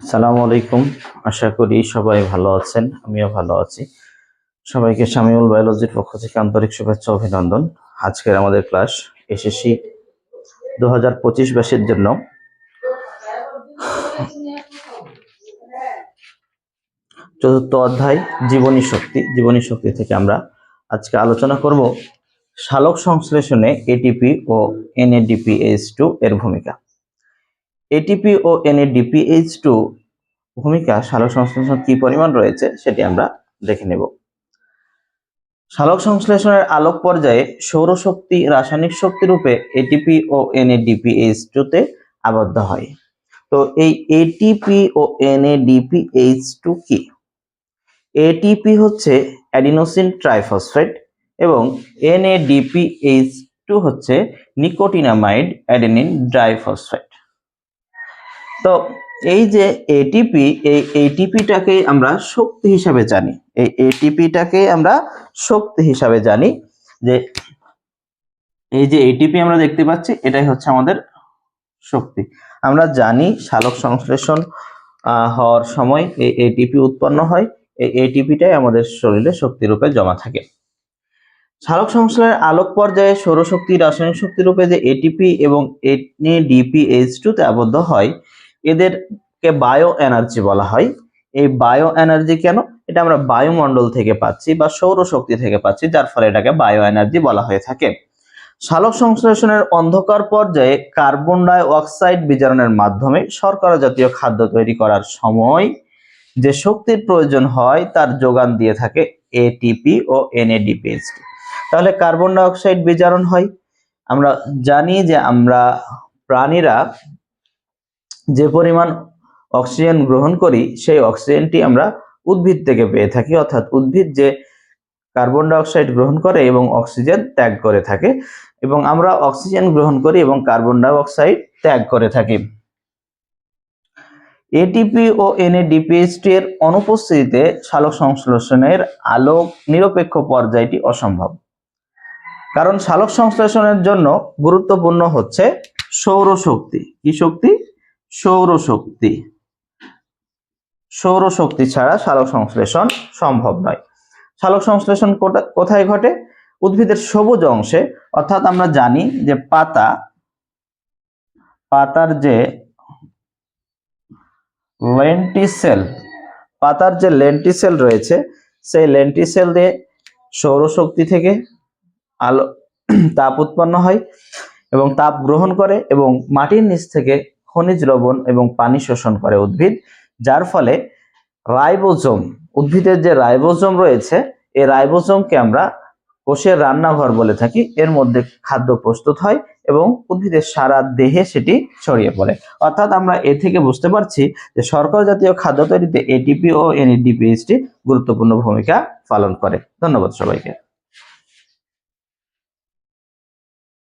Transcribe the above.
সালামু আলাইকুম। আশা করি সবাই ভালো আছেন, আমিও ভালো আছি। সবাইকে শামিউল বায়োলজির পক্ষ থেকে আন্তরিক শুভেচ্ছা, অভিনন্দন। আজকের আমাদের ক্লাস এসএসসি দু হাজার পঁচিশ ব্যাসের জন্য। চতুর্থ অধ্যায়, জীবনী শক্তি। জীবনী শক্তি থেকে আমরা আজকে আলোচনা করব সালোক সংশ্লেষণে এটিপি ও এনএডিপিএইচ টু এর ভূমিকা। এটিপি ও এনএডিপিএইচ টু ভূমিকা সালোক সংশ্লেষণ কি পরিমাণ রয়েছে সেটি আমরা দেখে নেব। সালোক সংশ্লেষণের আলোক পর্যায়ে সৌরশক্তি রাসায়নিক শক্তি রূপে এটিপি ও এনএডিপিএইচ টু তে আবদ্ধ হয়। তো এই এটিপি ও এনএডিপিএইচ টু কি? এটিপি হচ্ছে অ্যাডিনোসিন ট্রাইফসফেট এবং এনএডিপিএইচ টু হচ্ছে নিকোটিনামাইড অ্যাডেনিন ডাইফসফেট তো এই যে এটিপি এই এটিপিটাকে আমরা শক্তি হিসাবে জানি। এই এটিপিটাকে আমরা শক্তি হিসাবে জানি। যে এই যে এটিপি আমরা দেখতে পাচ্ছি, এটাই হচ্ছে আমাদের শক্তি। আমরা জানি সালোক সংশ্লেষণ হওয়ার সময় এই এটিপি উৎপন্ন হয়। এই এটিপিটাই আমাদের শরীরে শক্তি রূপে জমা থাকে। সালোক সংশ্লেষণের আলোক পর্যায়ে সৌরশক্তি, রাসায়নিক শক্তি রূপে যে এটিপি এবং এনএডিপিএইচ টু তে আবদ্ধ হয় এদেরকে বায়ো এনার্জি বলা হয়। এই বায়ো এনার্জি কেন? এটা আমরা বায়ুমণ্ডল থেকে পাচ্ছি বা সৌরশক্তি থেকে পাচ্ছি, যার ফলে এটাকে বায়ো এনার্জি বলা হয়ে থাকে। সালোক সংশ্লেষণের অন্ধকার পর্যায়ে কার্বন ডাই অক্সাইড বিজারণের মাধ্যমে শর্করা জাতীয় খাদ্য তৈরি করার সময় যে শক্তির প্রয়োজন হয়, তার যোগান দিয়ে থাকে এটিপি ও এনএডিপিএইচ তাহলে কার্বন ডাই অক্সাইড বিজারণ হয়। আমরা জানি যে আমরা প্রাণীরা যে পরিমাণ অক্সিজেন গ্রহণ করি, সেই অক্সিজেনটি আমরা উদ্ভিদ থেকে পেয়ে থাকি। অর্থাৎ উদ্ভিদ যে কার্বন ডাই অক্সাইড গ্রহণ করে এবং অক্সিজেন ত্যাগ করে থাকে এবং আমরা অক্সিজেন গ্রহণ করি এবং কার্বন ডাই অক্সাইড ত্যাগ করে থাকি। এটিপি ও এনএডিপিএইচটি এর অনুপস্থিতিতে সালোক সংশ্লেষণের আলোক নিরপেক্ষ পর্যায়টি অসম্ভব। কারণ সালোক সংশ্লেষণের জন্য গুরুত্বপূর্ণ হচ্ছে সৌরশক্তি। কি শক্তি? সৌরশক্তি। সৌরশক্তি ছাড়া সালোক সংশ্লেষণ সম্ভব নয়। সালোক সংশ্লেষণ কোথায় ঘটে? উদ্ভিদের সবুজ অংশে। অর্থাৎ আমরা জানি যে পাতা পাতার যে লেন্টিসেল পাতার যে লেন্টিসেল রয়েছে, সেই লেন্টিসেল দিয়ে সৌরশক্তি থেকে আলো তাপ উৎপন্ন হয় এবং তাপ গ্রহণ করে এবং মাটির নিচ থেকে খনিজ লবণ এবং পানি শোষণ করে উদ্ভিদ, যার ফলে রাইবোজোম, উদ্ভিদের যে রাইবোজোম রয়েছে, এই রাইবোজোমকে আমরা কোষের রান্নাঘর বলে থাকি। এর মধ্যে খাদ্য প্রস্তুত হয় এবং উদ্ভিদের সারা দেহে সেটি ছড়িয়ে পড়ে। অর্থাৎ আমরা এ থেকে বুঝতে পারছি যে শর্করা জাতীয় খাদ্য তৈরিতে এটিপি ও এনএডিপিএইচটি গুরুত্বপূর্ণ ভূমিকা পালন করে। ধন্যবাদ সবাইকে।